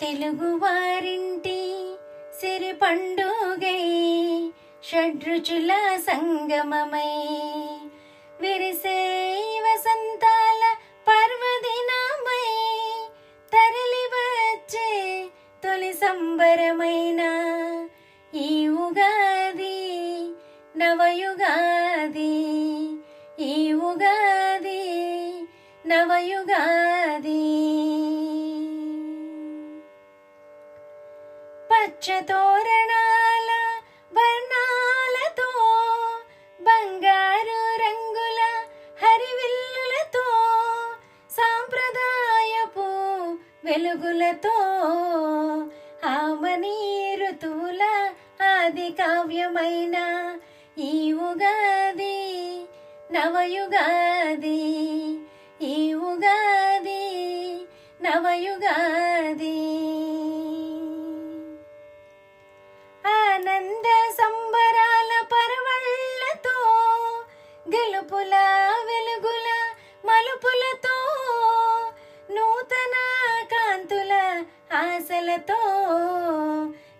తెలుగువారింటి సిరి పండుగై షడ్రుచుల సంగమమై. విరిసే వసంతాల పర్వదినమై తరలి వచ్చే తొలి సంబరమైన ఈ ఉగాది నవయుగాది ఈ ఉగాది నవయుగాది. పచ్చ తోరణాల వర్ణాలతో బంగారు రంగుల హరివిల్లులతో సాంప్రదాయపు వెలుగులతో ఆమని ఋతువుల ఆది కావ్యమైన ఈ ఉగాది నవయుగాది ఈ ఉగాది నవయుగాది. మరుపుల వెలుగుల మలుపులతో నూతన కాంతుల ఆశలతో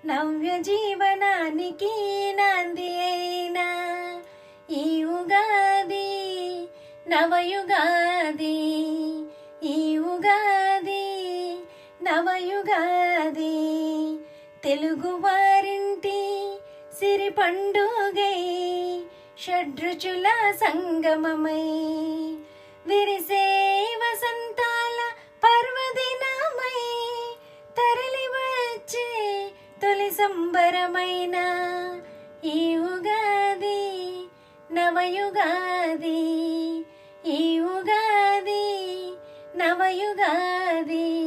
నవ్య జీవనానికి నాంది అయినా ఈ ఉగాది నవయుగాది ఈ ఉగాది నవయుగాది. తెలుగు వారింటి సిరి పండుగై షడ్రుచుల సంగమమై విరిసే వసంతాల పర్వదినమై తరలి వచ్చే తొలి సంబరమైన ఈ ఉగాది నవయుగాది ఈ ఉగాది నవయుగాది. నవయుగాది